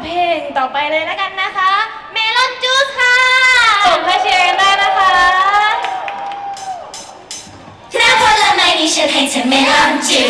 กับเพลงต่อไปเลยแล้วกันนะคะ เมลอนจูสค่ะส่งให้เชียร์กันได้นะคะน้ำผลไม้นี่ฉันให้เธอไม่ลองจู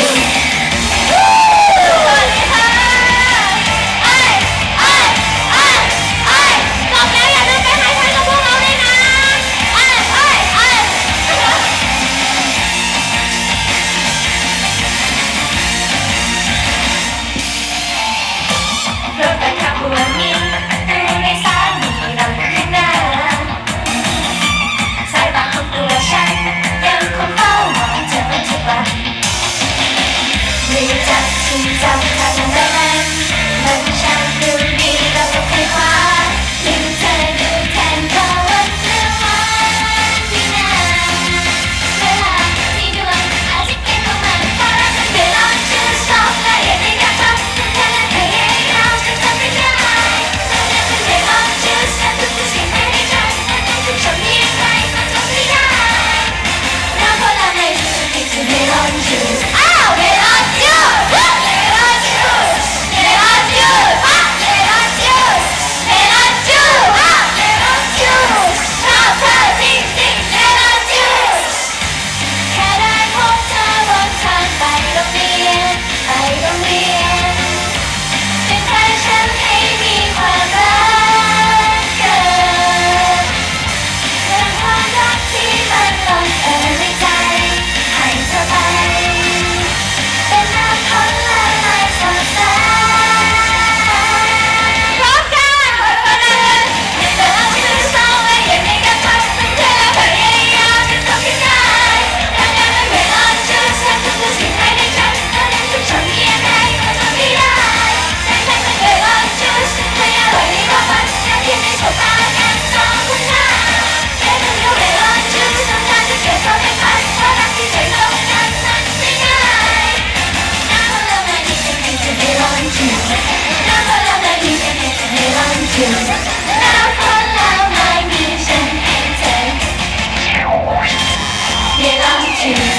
you.